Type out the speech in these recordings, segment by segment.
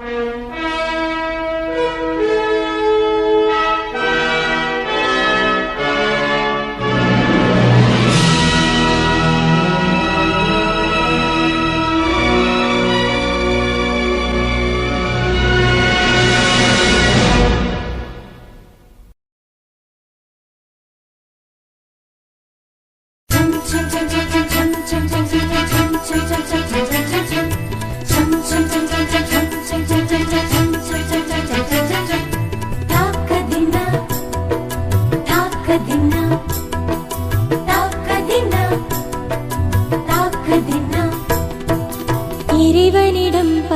you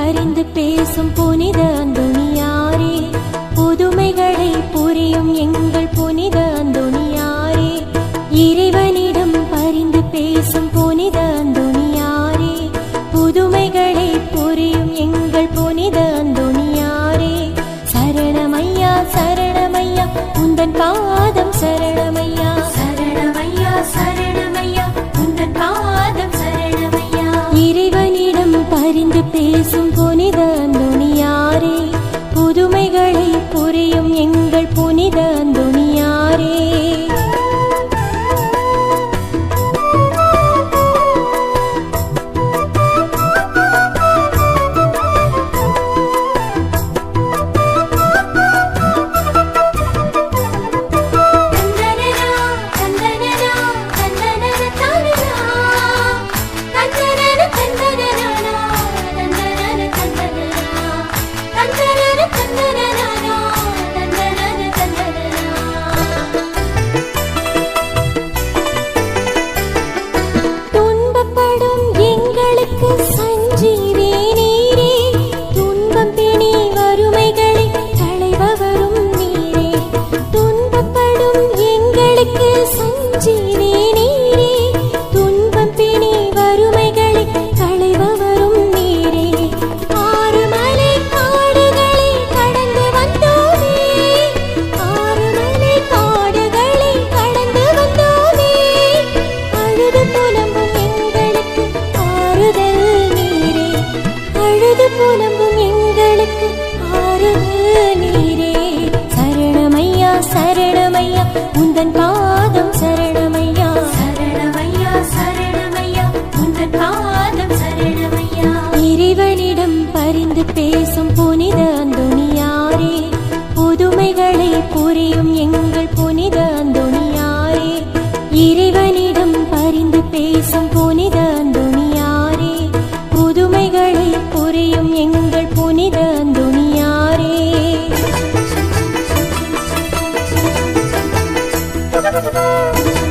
அறிந்து பேசும் புனித அந்தோணியாரே. புதுமைகளை புரியும் எங்கள் புனித அந்தோணியாரே. இறைவனிடம் பரிந்து பேசும் புனித அந்தோணியாரே. புதுமைகளை புரியும் எங்கள் புனித அந்தோணியாரே. சரணமையா சரணமையா உந்தன் பாதம் சரணமையா. புனித அந்தோணியாரே. புதுமைகளை புரியும் எங்கள் புனித அந்தோணியாரே. இறைவனிடம் பரிந்து பேசும் புனித அந்தோணியாரே. புதுமைகளை புரியும் எங்கள் புனித அந்தோணியாரே. Thank you.